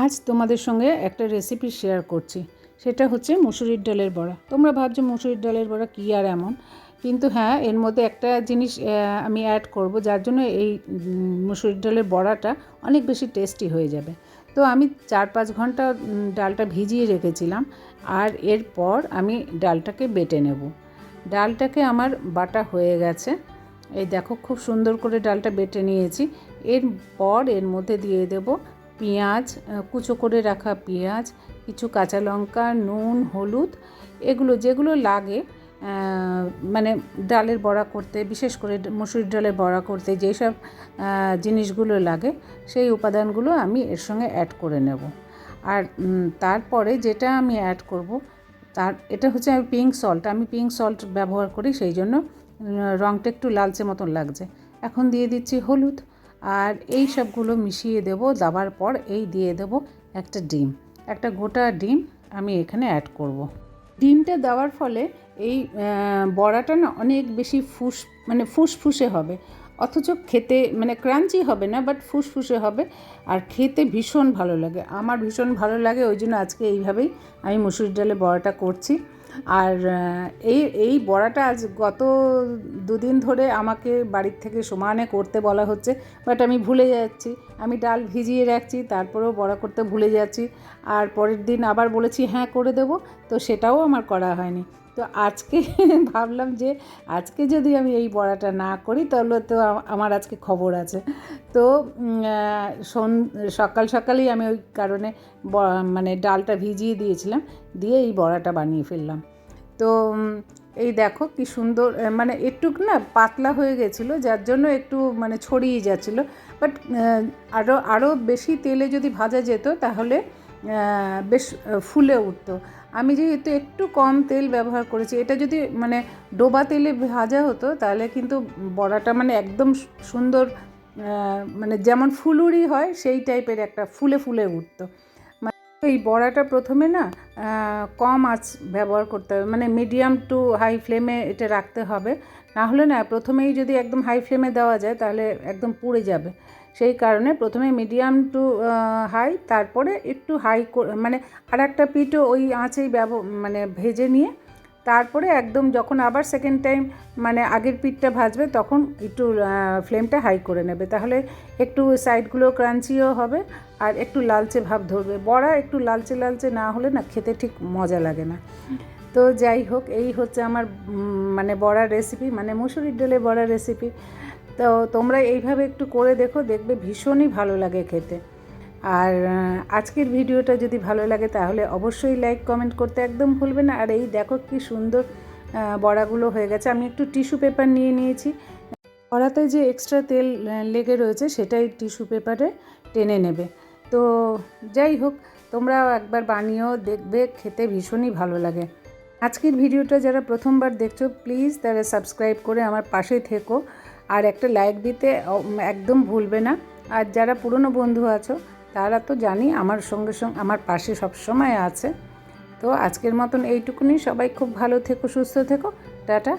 আজ তোমাদের সঙ্গে একটা রেসিপি শেয়ার করছি। সেটা হচ্ছে মুসুরির ডালের বড়া। তোমরা ভাবছ মুসুরির ডালের বড়া কী আর এমন? কিন্তু হ্যাঁ এর মধ্যে একটা জিনিস আমি অ্যাড করব, যার জন্য এই মুসুরির ডালের বড়াটা অনেক বেশি টেস্টি হয়ে যাবে। তো আমি চার পাঁচ ঘণ্টা ডালটা ভিজিয়ে রেখেছিলাম, আর এরপর আমি ডালটাকে বেটে নেব। ডালটাকে আমার বাটা হয়ে গেছে। এই দেখো, খুব সুন্দর করে ডালটা বেটে নিয়েছি। এরপর এর মধ্যে দিয়ে দেব পেঁয়াজ কুচো করে রাখা পেঁয়াজ, কিছু কাঁচা লঙ্কা, নুন, হলুদ, এগুলো যেগুলো লাগে মানে ডালের বড়া করতে, বিশেষ করে মুসুরির ডালের বড়া করতে যেসব জিনিসগুলো লাগে, সেই উপাদানগুলো আমি এর সঙ্গে অ্যাড করে নেব। আর তারপরে যেটা আমি অ্যাড করব, তার, এটা হচ্ছে আমি পিঙ্ক সল্ট আমি পিঙ্ক সল্ট ব্যবহার করি, সেই জন্য রঙটা একটু লালচে মতন লাগছে। এখন দিয়ে দিচ্ছি হলুদ। আর এই সবগুলো মিশিয়ে দেব, দেওয়ার পর এই দিয়ে দেব একটা ডিম। একটা গোটা ডিম আমি এখানে অ্যাড করব। ডিমটা দেওয়ার ফলে এই বড়াটা না অনেক বেশি ফুস মানে ফুসফুসে হবে। অথচ খেতে মানে ক্রাঞ্চি হবে না বাট ফুসফুসে হবে। আর খেতে ভীষণ ভালো লাগে। আমার ভীষণ ভালো লাগে, ওই জন্য আজকে এইভাবেই আমি মুসুরির ডালে বড়াটা করছি। আর এই এই বড়াটা আজ গত দুদিন ধরে আমাকে বাড়ির থেকে সমানে করতে বলা হচ্ছে, বাট আমি ভুলে যাচ্ছি। আমি ডাল ভিজিয়ে রাখছি, তারপরেও বড়া করতে ভুলে যাচ্ছি। আর পরের দিন আবার বলেছি হ্যাঁ করে দেবো। তো সেটাও আমার করা হয়নি। তো আজকে ভাবলাম যে আজকে যদি আমি এই বড়াটা না করি, তাহলে তো আমার আজকে খবর আছে। তো সকাল সকালেই আমি ওই কারণে মানে ডালটা ভিজিয়ে দিয়েছিলাম, দিয়ে এই বড়াটা বানিয়ে ফেললাম। তো এই দেখো কি সুন্দর মানে একটু না পাতলা হয়ে গেছিল, যার জন্য একটু মানে ছড়িয়ে যাচ্ছিল। বাট আরও আরও বেশি তেলে যদি ভাজা যেত, তাহলে বেশ ফুলে উঠতো। আমি যেহেতু একটু কম তেল ব্যবহার করেছি, এটা যদি মানে ডোবা তেলে ভাজা হতো, তাহলে কিন্তু বড়াটা মানে একদম সুন্দর মানে যেমন ফুলুরি হয়, সেই টাইপের একটা ফুলে ফুলে উঠতো। মানে এই বড়াটা প্রথমে না কম আঁচ ব্যবহার করতে হবে মানে মিডিয়াম টু হাই ফ্লেমে এটা রাখতে হবে। না হলে না, প্রথমেই যদি একদম হাই ফ্লেমে দেওয়া যায়, তাহলে একদম পুড়ে যাবে। সেই কারণে প্রথমে মিডিয়াম টু হাই তারপরে একটু হাই মানে আর একটা পিঠও ওই আঁচেই ব্যব মানে ভেজে নিয়ে তারপরে একদম যখন আবার সেকেন্ড টাইম মানে আগের পিঠটা ভাজবে, তখন একটু ফ্লেমটা হাই করে নেবে। তাহলে একটু সাইডগুলো ক্রাঞ্চিও হবে, আর একটু লালচে ভাব ধরবে। বড়া একটু লালচে লালচে না হলে না খেতে ঠিক মজা লাগে না। তো যাই হোক, এই হচ্ছে আমার মানে বড়া রেসিপি মানে মুসুরির ডালে বড়া রেসিপি তো তোমরা এইভাবে একটু করে দেখো, দেখবে ভীষণই ভালো লাগে খেতে। আর আজকের ভিডিওটা যদি ভালো লাগে তাহলে অবশ্যই লাইক, কমেন্ট করতে একদম ভুলবে না। আর এই দেখো কি সুন্দর বড়াগুলো হয়ে গেছে। আমি একটু টিস্যু পেপার নিয়ে নিয়েছি। কড়াতে যে এক্সট্রা তেল লেগে রয়েছে সেটাই টিস্যু পেপারে টেনে নেবে। তো যাই হোক, তোমরাও একবার বানিয়েও দেখবে, খেতে ভীষণই ভালো লাগে। আজকের ভিডিওটা যারা প্রথমবার দেখছ, প্লিজ তারা সাবস্ক্রাইব করে আমার পাশে থেকো। আর একটা লাইক দিতে একদম ভুলবে না। আর যারা পুরনো বন্ধু আছো তারা তো জানি আমার সঙ্গে সঙ্গে আমার পাশে সব সময় আছে। তো আজকের মতন এইটুকুনি। সবাই খুব ভালো থেকো, সুস্থ থেকো। টাটা।